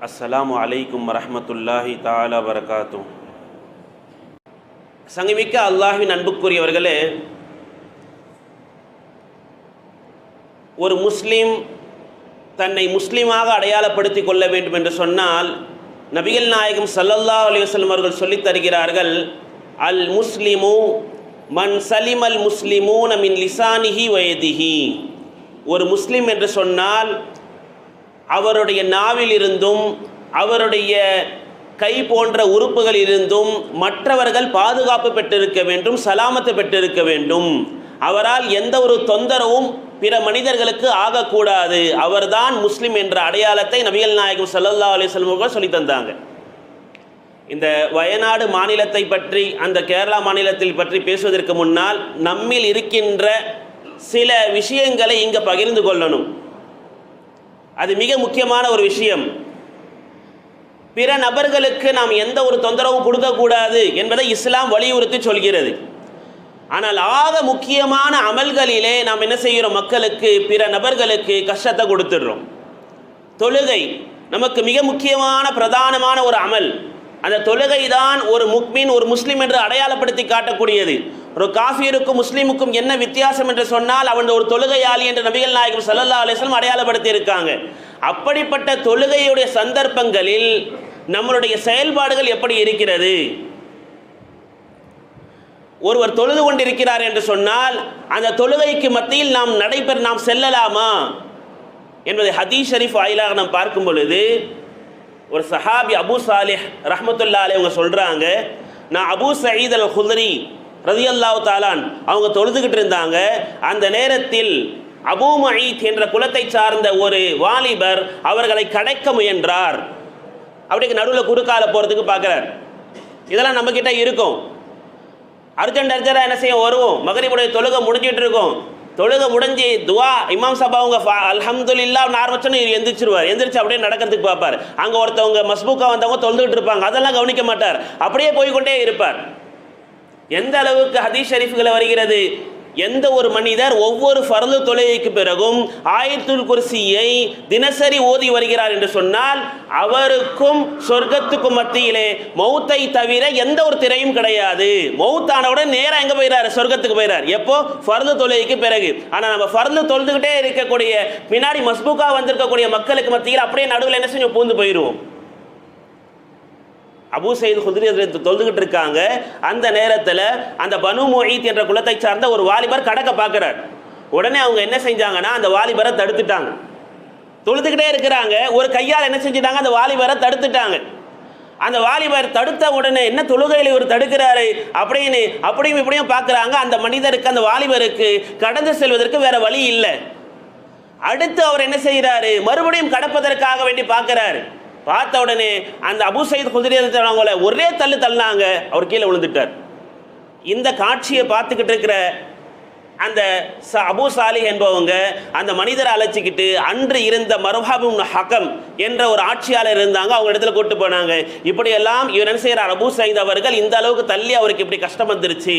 அஸ்ஸலாமு அலைக்கும் வரஹ்மத்துல்லாஹி தாலா வரகாத்தும் சங்கமிக்க அல்லாஹின் அன்புக்குரியவர்களே ஒரு முஸ்லீம் தன்னை முஸ்லீமாக அடையாளப்படுத்திக் கொள்ள வேண்டும் என்று சொன்னால் நபிகள் நாயகம் சல்லல்லா அலிவசல்லம் அவர்கள் சொல்லித் தருகிறார்கள் அல் முஸ்லிமு மன் சலிம் அல் முஸ்லிமு நமின் லிசானிஹி வயதிஹி. ஒரு முஸ்லீம் என்று சொன்னால் அவருடைய நாவிலிருந்தும் அவருடைய கை போன்ற உறுப்புகளிலிருந்தும் மற்றவர்கள் பாதுகாப்பு பெற்றிருக்க வேண்டும் சலாமத்து பெற்றிருக்க வேண்டும். அவரால் எந்த ஒரு தொந்தரவும் பிற மனிதர்களுக்கு ஆகக்கூடாது. அவர்தான் முஸ்லிம் என்ற அடையாளத்தை நபிகள் நாயகம் ஸல்லல்லாஹு அலிஸ்லம் அவர்கள் சொல்லி தந்தாங்க. இந்த வயநாடு மாநிலத்தை பற்றி அந்த கேரளா மாநிலத்தில் பற்றி பேசுவதற்கு முன்னால் நம்மில் இருக்கின்ற சில விஷயங்களை இங்கே பகிர்ந்து கொள்ளணும். அது மிக முக்கியமான ஒரு விஷயம். பிற நபர்களுக்கு நாம் எந்த ஒரு தொந்தரவும் கொடுக்கக்கூடாது என்பதை இஸ்லாம் வலியுறுத்தி சொல்கிறது. ஆனால் ஆக முக்கியமான அமல்களிலே நாம் என்ன செய்கிறோம்? மக்களுக்கு பிற நபர்களுக்கு கஷ்டத்தை கொடுத்துடுறோம். தொழுகை நமக்கு மிக முக்கியமான பிரதானமான ஒரு அமல். அந்த தொழுகை தான் ஒரு முக்மீன் ஒரு முஸ்லீம் என்று அடையாளப்படுத்தி காட்டக்கூடியது. ஒரு காஃபியருக்கும் முஸ்லீமுக்கும் என்ன வித்தியாசம் என்று சொன்னால் அவன் ஒரு தொழுகையாளி என்று நபிகள் நாயகம் சல்லல்லா அலிஸ்லம் அடையாளப்படுத்தி இருக்காங்க அப்படிப்பட்ட தொழுகையுடைய சந்தர்ப்பங்களில் நம்மளுடைய செயல்பாடுகள் எப்படி இருக்கிறது? ஒருவர் தொழுது கொண்டிருக்கிறார் என்று சொன்னால் அந்த தொழுகைக்கு மத்தியில் நாம் நடைபெற நாம் செல்லலாமா? என்பதை ஹதீஸ் ஷரீஃப் வாயிலாக நாம் பார்க்கும் பொழுது ஒரு சஹாபி அபு சாலிஹ் ரஹமத்துல்லா அலை அவங்க சொல்கிறாங்க நான் அபு சயீத் அல் ஹுதரி ரதியல்லாவு தாலான் அவங்க தொழுதுகிட்டு இருந்தாங்க. அந்த நேரத்தில் அபூ மயீத் என்ற குலத்தை சார்ந்த ஒரு வாலிபர் அவர்களை கடைக்க முயன்றார். அப்படியே நடுவில் குறுக்கால போகிறதுக்கு பார்க்குறார். இதெல்லாம் நம்மக்கிட்ட இருக்கும். அர்ஜென்ட் அர்ஜென்டாக என்ன செய்ய வருவோம். மகரிபுடைய தொழுகை முடிஞ்சிட்டு இருக்கும். தொழுகை முடிஞ்சு துவா இமாம் சபா அவங்க அல்ஹம்துலில்லா ஆரம்பிச்சோன்னு எந்திரிச்சிருவார். எந்திரிச்சு அப்படியே நடக்கிறதுக்கு பார்ப்பார். அங்கே ஒருத்தவங்க மஸ்பூக்கா வந்தவங்க தொழுதுகிட்டு இருப்பாங்க. அதெல்லாம் கவனிக்க மாட்டார். அப்படியே போய்க்கொண்டே இருப்பார். எந்த அளவுக்கு ஹதீஸ் ஷரீஃப்களை வருகிறது? எந்த ஒரு மனிதர் ஒவ்வொரு ஃபர்து தொழுகைக்கு பிறகும் ஆயத்துல் குர்சியை தினசரி ஓதி வருகிறார் என்று சொன்னால் அவருக்கும் சொர்க்கத்துக்கும் மத்தியிலே மௌத்தை தவிர எந்த ஒரு திரையும் கிடையாது. மௌத்தானவுடன் நேராக எங்கே போயிறாரு? சொர்க்கத்துக்கு போயிறார். எப்போ? ஃபர்து தொழுகைக்கு பிறகு. ஆனால் நம்ம ஃபர்து தொழுதுகிட்டே இருக்கக்கூடிய பின்னாடி மஸ்பூக்கா வந்திருக்கக்கூடிய மக்களுக்கு மத்தியில் அப்படியே நடுவில் என்ன செஞ்சு பூந்து போயிடுவோம் அபு சயித் குதிரி தொழுதுகிட்டு இருக்காங்க. அந்த நேரத்தில் அந்த பனு மொஹித் என்ற குலத்தை சார்ந்த ஒரு வாலிபர் கடக்க பார்க்குறார். உடனே அவங்க என்ன செஞ்சாங்கன்னா அந்த வாலிபரை தடுத்துட்டாங்க. தொழுதுகிட்டே இருக்கிறாங்க. ஒரு கையால் என்ன செஞ்சுட்டாங்க? அந்த வாலிபரை தடுத்துட்டாங்க. அந்த வாலிபர் தடுத்த உடனே என்ன தொழுகையில் இவர் தடுக்கிறாரு அப்படின்னு அப்படியும் இப்படியும் பார்க்குறாங்க. அந்த மனிதருக்கு அந்த வாலிபருக்கு கடந்து செல்வதற்கு வேற வழி இல்லை. அடுத்து அவர் என்ன செய்கிறாரு? மறுபடியும் கடப்பதற்காக வேண்டி பார்க்குறாரு. பார்த்த உடனே அந்த அபு சயித் குதிரைவங்கள ஒரே தள்ளு தள்ளினாங்க. அவர் கீழே விழுந்துட்டார். இந்த காட்சியை பார்த்துக்கிட்டு இருக்கிற அந்த ச அபு சாலிஹ் என்பவங்க அந்த மனிதரை அழைச்சிக்கிட்டு அன்று இருந்த மருஹாபும் ஹக்கம் என்ற ஒரு ஆட்சியாளர் இருந்தாங்க. அவங்க இடத்துல கூட்டு போனாங்க. இப்படியெல்லாம் இவர் என்ன செய்கிறார் அபு சயித் அவர்கள் இந்த அளவுக்கு தள்ளி அவருக்கு இப்படி கஷ்டம் வந்துருச்சு.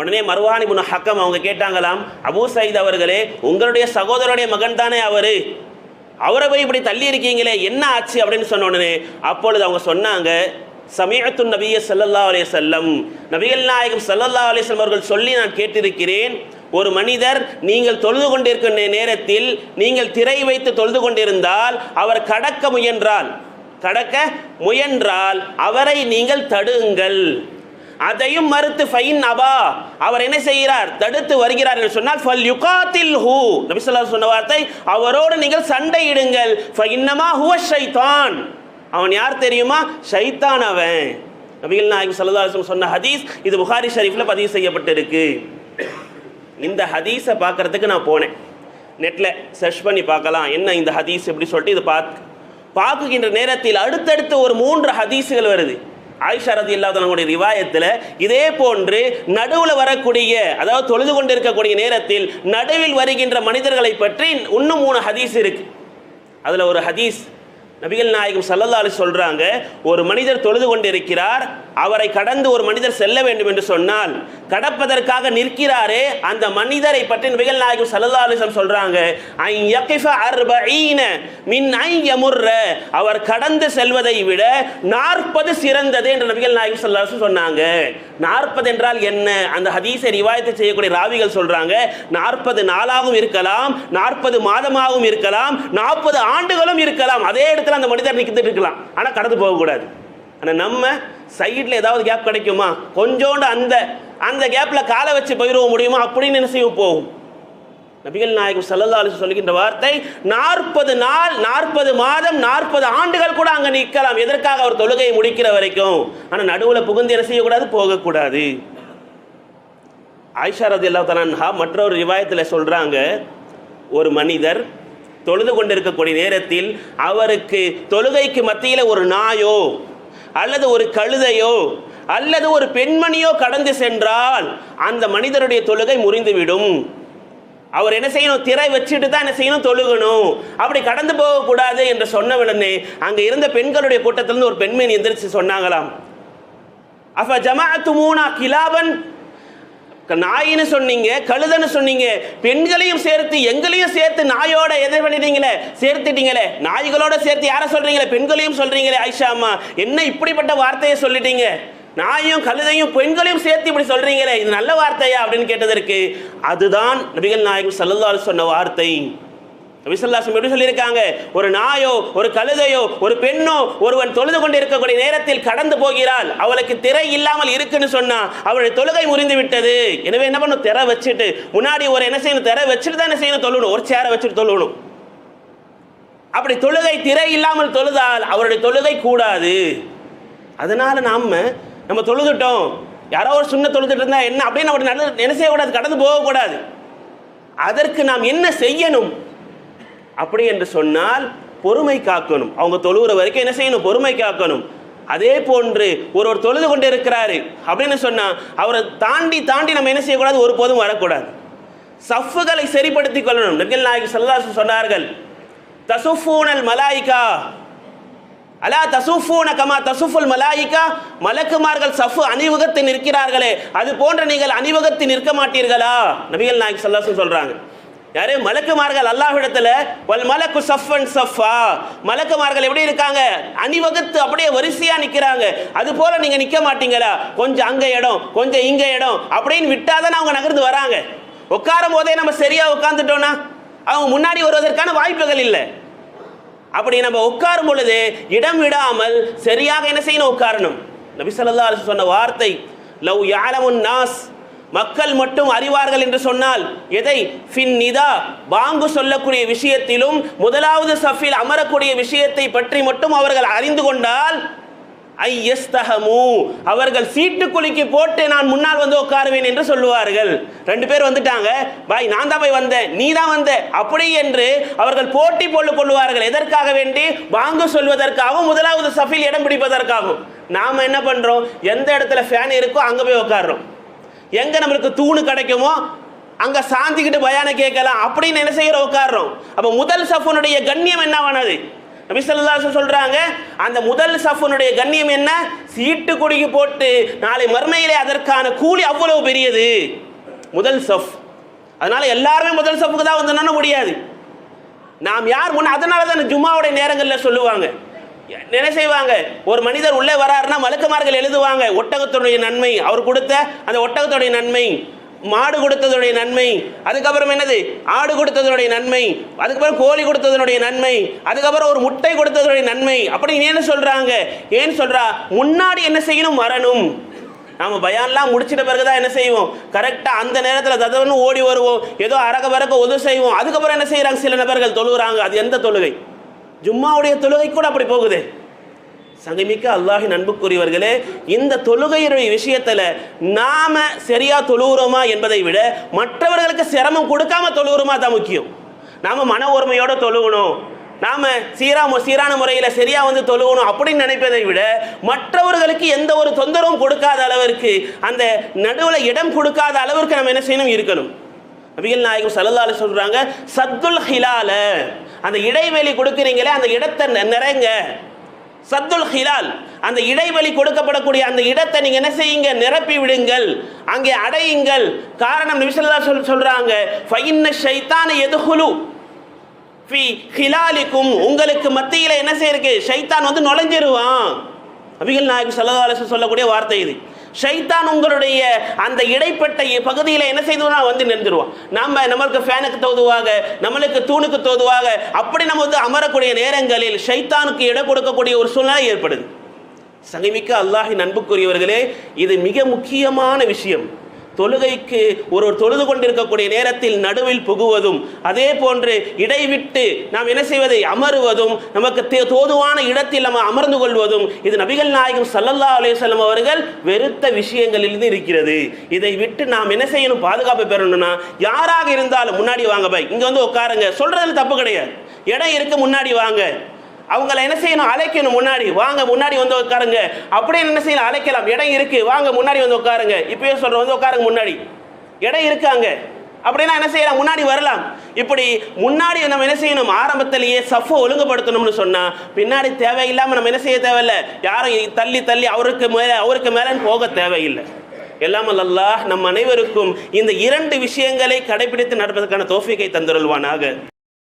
உடனே மருவானி முன் ஹக்கம் அவங்க கேட்டாங்களாம் அபு சயித் அவர்களே உங்களுடைய சகோதரருடைய மகன் தானே அவரு? அவரை போய் இப்படி தள்ளி இருக்கீங்களே என்ன ஆச்சு அப்படின்னு சொன்னோடனே அப்பொழுது அவங்க சொன்னாங்க சமீகத்து நபிய சல்லல்லா அலைய செல்லம் நபிகள் நாயகம் சல்லல்லா அலிஸ்லம் அவர்கள் சொல்லி நான் கேட்டிருக்கிறேன் ஒரு மனிதர் நீங்கள் தொழுது கொண்டிருக்கின்ற நேரத்தில் நீங்கள் திரை வைத்து தொழுது கொண்டிருந்தால் அவர் கடக்க முயன்றால் கடக்க முயன்றால் அவரை நீங்கள் தடுங்கள். அதையும் மறுத்து ஃபைன் அபா. அவர் என்ன செய்கிறார்? தடுத்து வருகிறார் என்று சொன்னால் ஃபல் யுகாத்தில் ஹூ நபிசல்லா சொன்ன வார்த்தை அவரோடு நீங்கள் சண்டையிடுங்கள். ஃபைன்னமா ஹுவ ஷைத்தான். அவன் யார் தெரியுமா? ஷைத்தான் அவன். நபிகள் நாயகம் சல்லா சொன்ன ஹதீஸ் இது புகாரி ஷரீஃபில் பதிவு செய்யப்பட்டிருக்கு. இந்த ஹதீஸை பார்க்கறதுக்கு நான் போனேன். நெட்டில் சர்ச் பண்ணி பார்க்கலாம். என்ன இந்த ஹதீஸ்? எப்படி சொல்லிட்டு இதை பார்த்து பார்க்குகின்ற நேரத்தில் அடுத்தடுத்து ஒரு மூன்று ஹதீஸுகள் வருது. ஆயிஷா ரதி இல்லாதவங்களுடைய ரிவாயத்தில் இதே போன்று நடுவில் வரக்கூடிய அதாவது தொழுது கொண்டிருக்கக்கூடிய நேரத்தில் நடுவில் வருகின்ற மனிதர்களை பற்றி இன்னும் மூணு ஹதீஸ் இருக்கு. அதில் ஒரு ஹதீஸ் நபிகள் நாயகம் சல்லல்லா அலி ஒரு மனிதர் தொழுது கொண்டிருக்கிறார் அவரை கடந்து ஒரு மனிதர் செல்ல வேண்டும் என்று சொன்னால் கடப்பதற்காக நிற்கிறாரே அந்த மனிதரை பற்றி நபிகள் நாயகம் சல்லல்லா அலிஸ்லம் சொல்கிறாங்க ஐ மின் அவர் கடந்து செல்வதை விட நாற்பது சிறந்தது என்று நபிகள் நாயகம் சல்லல்லாஹு சொன்னாங்க. நாற்பது என்றால் என்ன? அந்த ஹதீஸை ரிவாயத்து செய்யக்கூடிய ராவிகள் சொல்றாங்க நாற்பது நாளாகவும் இருக்கலாம் நாற்பது மாதமாகவும் இருக்கலாம் நாற்பது ஆண்டுகளும் இருக்கலாம். அதே இடத்துல அந்த மனிதர் நிற்கிட்டு இருக்கலாம். ஆனால் கடந்து போகக்கூடாது ஆனால் நம்ம சைடில் ஏதாவது கேப் கிடைக்குமா? கொஞ்சோண்டு அந்த அந்த கேப்பில் காலை வச்சு போயிடுவோம் முடியுமா? அப்படின்னு என்ன போகும். நபிகள் நாயகம் சல்லல்லா அலிஸ் சொல்கின்ற வார்த்தை நாற்பது நாள் நாற்பது மாதம் நாற்பது ஆண்டுகள் கூட அங்கே நிற்கலாம். எதற்காக அவர் தொழுகையை முடிக்கிற வரைக்கும்? ஆனால் நடுவில் புகுந்து என்ன செய்யக்கூடாது? போகக்கூடாது. ஆயிஷா ரதி அல்லா தலான்ஹா மற்றொரு ரிவாயத்தில் சொல்கிறாங்க ஒரு மனிதர் தொழுது கொண்டிருக்கக்கூடிய நேரத்தில் அவருக்கு தொழுகைக்கு மத்தியில் ஒரு நாயோ அல்லது ஒரு கழுதையோ அல்லது ஒரு பெண்மணியோ கடந்து சென்றால் அந்த மனிதருடைய தொழுகை முறிந்துவிடும். அவர் என்ன செய்யணும்? திரை வச்சுட்டு தான் என்ன செய்யணும்? தொழுகணும். அப்படி கடந்து போகக்கூடாது என்று சொன்ன உடனே இருந்த பெண்களுடைய கூட்டத்திலிருந்து ஒரு பெண்மணி எந்திரிச்சு சொன்னாங்களாம். அப்ப ஜமாத்து மூனா கிலாபன் நாயின்னு சொன்னீங்க கழுதன்னு சொன்னீங்க. பெண்களையும் சேர்த்து எங்களையும் சேர்த்து நாயோட எதை பண்ணிட்டீங்களே சேர்த்துட்டீங்களே. நாய்களோட சேர்த்து யாரை சொல்றீங்களே? பெண்களையும் சொல்றீங்களே ஐஷா அம்மா. என்ன இப்படிப்பட்ட வார்த்தையை சொல்லிட்டீங்க? நாயும் கழுதையும் பெண்களையும் சேர்த்து இப்படி சொல்றீங்களே இது நல்ல வார்த்தையா அப்படின்னு கேட்டதற்கு அதுதான் நபிகள் நாயகம் சல்லல்லாஹு சொன்ன வார்த்தை. நபிசல்லாசம் எப்படி சொல்லியிருக்காங்க? ஒரு நாயோ ஒரு கழுதையோ ஒரு பெண்ணோ ஒருவன் தொழுது கொண்டு இருக்கக்கூடிய நேரத்தில் கடந்து போகிறாள். அவளுக்கு திரை இல்லாமல் இருக்குன்னு சொன்னா அவளுடைய தொழுகை முறிந்து விட்டது. எனவே என்ன பண்ணும்? திரை வச்சுட்டு முன்னாடி ஒரு என்ன செய்யணும்? திரை வச்சுட்டு தான் என்ன செய்யணும்? தொழுணும் ஒரு சேரை வச்சுட்டு தொழுணும் அப்படி தொழுகை திரை இல்லாமல் தொழுதால் அவருடைய தொழுகை கூடாது. அதனால நாம நம்ம தொழுதுட்டோம். யாரோ ஒரு சுண்ண தொழுதுட்டு இருந்தா என்ன அப்படின்னு நம்ம நடந்து என்ன செய்யக்கூடாது கடந்து போகக்கூடாது அதற்கு நாம் என்ன செய்யணும்? அப்படி என்று சொன்னால் பொறுமை காக்கணும். அவங்க தொழுகிற வரைக்கும் என்ன செய்யணும்? பொறுமை காக்கணும். அதே போன்று ஒருவர் தொழுது கொண்டு இருக்கிறாரு அப்படின்னு சொன்னால் அவரை தாண்டி தாண்டி நம்ம என்ன செய்யக்கூடாது? ஒருபோதும் வரக்கூடாது. சஃப்புகளை சரிப்படுத்திக் கொள்ளணும். நபிகள் நாயகி சல்லாசு சொன்னார்கள் தசுஃபூனல் மலாய்கா அலா தசுஃபூன கமா தசுஃபுல் மலாயிகா? மலக்குமார்கள் சஃபு அணிவகுத்து நிற்கிறார்களே அது போன்ற நீங்கள் அணிவகுத்து நிற்க மாட்டீர்களா? நபிகள் நாயக் சல்லாசு சொல்கிறாங்க யாரு? மலக்குமார்கள் அல்லாஹ்விடத்துல வல் மலக்கு சஃபன் சஃபா. மலக்குமார்கள் எப்படி இருக்காங்க? அணிவகுத்து அப்படியே வரிசையா நிக்கிறாங்க. அது போல நீங்க நிக்க மாட்டீங்களா? கொஞ்சம் அங்க இடம் கொஞ்சம் இங்க இடம் அப்படின்னு விட்டாதான் அவங்க நகர்ந்து வராங்க. உட்காரும் போதே நம்ம சரியா உட்காந்துட்டோம்னா அவங்க முன்னாடி வருவதற்கான வாய்ப்புகள் இல்லை. அப்படி நம்ம உட்காரும் பொழுது இடம் விடாமல் சரியாக என்ன செய்யணும்? உட்காரணும். நபிசல்லா சொன்ன வார்த்தை லவ் யாலமுன் நாஸ். மக்கள் மட்டும் அறிவார்கள் என்று சொன்னால் எதை? ஃபின் நிதா. பாங்கு சொல்லக்கூடிய விஷயத்திலும் முதலாவது சஃபில் அமரக்கூடிய விஷயத்தை பற்றி மட்டும் அவர்கள் அறிந்து கொண்டால் ஐயஸ்தகமு அவர்கள் சீட்டு குலுக்கி போட்டு நான் முன்னால் வந்து உட்காருவேன் என்று சொல்லுவார்கள். ரெண்டு பேர் வந்துட்டாங்க. பாய் நான் தான் போய் வந்தேன். நீ தான் வந்த. அப்படி என்று அவர்கள் போட்டி போட்டு கொள்வார்கள் எதற்காக வேண்டி? வாங்க சொல்வதற்காகவும் முதலாவது சஃபில் இடம் பிடிப்பதற்காகவும். நாம என்ன பண்றோம்? எந்த இடத்துல ஃபேன் இருக்கோ அங்க போய் உட்காடுறோம் எங்க நம்மளுக்கு தூணு கிடைக்குமோ அங்க சாந்திக்கிட்டு பயானை கேட்கலாம். அப்படின்னு என்ன செய்யற உட்கார்றோம் அப்ப முதல் சஃபனுடைய கண்ணியம் என்னவானது? நபிசல்லாசு சொல்கிறாங்க அந்த முதல் சஃபனுடைய கண்ணியம் என்ன? சீட்டு குடிக்கு போட்டு நாளை மறுமையிலே அதற்கான கூலி அவ்வளவு பெரியது. முதல் சஃப். அதனால் எல்லாருமே முதல் சஃபுக்கு தான் வந்து முடியாது. நாம் யார் முன்ன அதனால தான் ஜும்மாவுடைய நேரங்களில் சொல்லுவாங்க. என்ன செய்வாங்க? ஒரு மனிதர் உள்ளே வராருன்னா மலக்குமார்கள் எழுதுவாங்க ஒட்டகத்துடைய நன்மை அவர் கொடுத்த அந்த ஒட்டகத்துடைய நன்மை. மாடு கொடுத்ததுடைய நன்மை அதுக்கப்புறம் என்னது? ஆடு கொடுத்ததனுடைய நன்மை அதுக்கப்புறம் கோழி கொடுத்ததனுடைய நன்மை அதுக்கப்புறம் ஒரு முட்டை கொடுத்ததனுடைய நன்மை. அப்படி ஏன்னு சொல்கிறாங்க ஏன்னு சொல்கிறா முன்னாடி என்ன செய்யணும்? வரணும் நாம பயான்லாம் முடிச்சிட்ட பிறகு தான் என்ன செய்வோம்? கரெக்டாக அந்த நேரத்தில் ததவன்னு ஓடி வருவோம். ஏதோ அரக பறக்க உதவு செய்வோம். அதுக்கப்புறம் என்ன செய்கிறாங்க சில நபர்கள் தொழுகிறாங்க. அது எந்த தொழுகை? ஜும்மாவுடைய தொழுகை கூட அப்படி போகுது. சங்கமிக்க அல்லாஹின் அன்புக்குரியவர்களே இந்த தொழுகையுடைய விஷயத்தில் நாம சரியா தொழுகிறோமா என்பதை விட மற்றவர்களுக்கு சிரமம் கொடுக்காம தொழுகிறோமா தான் முக்கியம். நாம மன ஒருமையோட தொழுகணும். நாம சீரா சீரான முறையில் சரியா வந்து தொழுகணும் அப்படின்னு நினைப்பதை விட மற்றவர்களுக்கு எந்த ஒரு தொந்தரவும் கொடுக்காத அளவிற்கு அந்த நடுவில் இடம் கொடுக்காத அளவிற்கு நம்ம என்ன செய்யணும்? இருக்கணும். நபிகள் நாயகம் சல்லல்லாஹு சொல்றாங்க சத்துல் ஹிலால. அந்த இடைவெளி கொடுக்குறீங்களே அந்த இடத்தை நிறைங்க. சத்துல் ஹிலால். அந்த இடைவெளி கொடுக்கப்படக்கூடிய அந்த இடத்தை நீங்க என்ன செய்யுங்க? நிரப்பி விடுங்கள். அங்கே அடையுங்கள். காரணம் நிமிஷல்லா சொல் சொல்றாங்க ஃபைன்ன ஷைத்தான எதுகுலு ஃபி ஹிலாலிக்கும். உங்களுக்கு மத்தியில் என்ன செய்யிருக்கு ஷைத்தான் வந்து நுழைஞ்சிருவான். அபிகள் நாயகம் ஸல்லல்லாஹு சொல்லக்கூடிய வார்த்தை இது. ஷைத்தான் உங்களுடைய அந்த இடைப்பட்ட பகுதியில் என்ன செய்துவான் வந்து நின்றுடுவான் நம்ம நம்மளுக்கு ஃபேனுக்கு தோதுவாக நம்மளுக்கு தூணுக்கு தோதுவாக அப்படி நம்ம வந்து அமரக்கூடிய நேரங்களில் ஷைத்தானுக்கு இடம் கொடுக்கக்கூடிய ஒரு சூழ்நிலை ஏற்படுது. சங்கமிக்க அல்லாஹின் அன்புக்குரியவர்களே இது மிக முக்கியமான விஷயம். தொழுகைக்கு ஒருவர் தொழுது கொண்டிருக்கக்கூடிய நேரத்தில் நடுவில் புகுவதும் அதே போன்று இடைவிட்டு நாம் என்ன செய்வதை அமருவதும் நமக்கு தோதுவான இடத்தில் நம்ம அமர்ந்து கொள்வதும் இது நபிகள் நாயகம் சல்லல்லா அலேசல்லம் அவர்கள் வெறுத்த விஷயங்களிலிருந்து இருக்கிறது. இதை விட்டு நாம் என்ன செய்யணும்? பாதுகாப்பு பெறணும்னா யாராக இருந்தாலும் முன்னாடி வாங்க பை இங்கே வந்து உட்காருங்க. சொல்றதுல தப்பு கிடையாது. இடம் இருக்கு முன்னாடி வாங்க. அவங்கள என்ன செய்யணும் அழைக்கணும் முன்னாடி. வாங்க முன்னாடி வந்து உட்காருங்க. அப்படியே என்ன செய்யலாம் அழைக்கலாம். இடம் இருக்கு. வாங்க முன்னாடி வந்து உட்காருங்க. இப்பயே சொல்ற வந்து உட்காருங்க முன்னாடி. இடம் இருக்காங்க அப்படின்னா என்ன செய்யலாம்? முன்னாடி வரலாம். இப்படி முன்னாடி நம்ம என்ன செய்யணும்? ஆரம்பத்திலேயே சஃபை ஒழுங்குபடுத்தணும்னு சொன்னா பின்னாடி தேவையில்லாம நம்ம என்ன செய்ய தேவையில்லை. யாரும் தள்ளி தள்ளி அவருக்கு மேலே அவருக்கு மேலே போக தேவையில்லை. எல்லாம் அல்லாஹ் நம் அனைவருக்கும் இந்த இரண்டு விஷயங்களை கடைபிடித்து நடப்பதற்கான தோஃபிக்கை தந்துருள்வானாக.